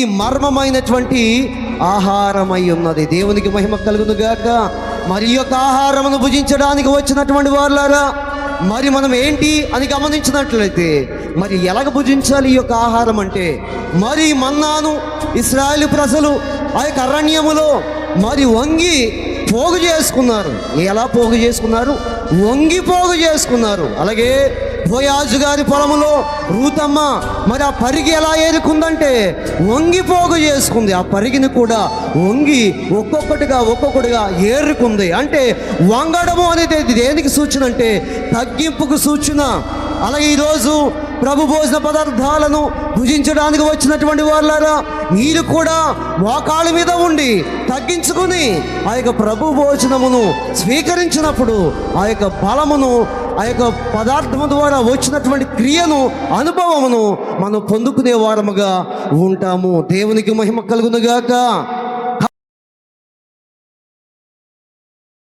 ఈ మర్మమైనటువంటి ఆహారమై ఉన్నది. దేవునికి మహిమ కలుగును గాక. మరి యొక్క ఆహారమును భుజించడానికి వచ్చినటువంటి వాళ్ళారా మరి మనం ఏంటి అని గమనించినట్లయితే మరి ఎలాగ భుజించాలి ఈ యొక్క ఆహారం అంటే మరి మన్నాను ఇస్రాయేల్ ప్రజలు ఆ యొక్క అరణ్యములో మరి వంగి పోగు చేసుకున్నారు. ఎలా పోగు చేసుకున్నారు? వంగి పోగు చేసుకున్నారు. అలాగే బోయాజు గారి పొలములో రూతమ్మ మరి ఆ పరిగి ఎలా ఏరుకుందంటే వంగిపోగు చేసుకుంది. ఆ పరిగిని కూడా వంగి ఒక్కొక్కటిగా ఒక్కొక్కటిగా ఏరుకుంది. అంటే వంగడము అనేది దేనికి సూచన అంటే తగ్గింపుకు సూచన. అలాగే ఈరోజు ప్రభు భోజన పదార్థాలను భుజించడానికి వచ్చినటువంటి వాళ్ళారా మీరు కూడా మోకాళ్ళ మీద ఉండి తగ్గించుకుని ఆ యొక్క ప్రభు భోజనమును స్వీకరించినప్పుడు ఆ యొక్క బలమును ఆ యొక్క పదార్థం ద్వారా వచ్చినటువంటి క్రియను అనుభవమును మనం పొందుకునే వారముగా ఉంటాము. దేవునికి మహిమ కలుగునుగాక.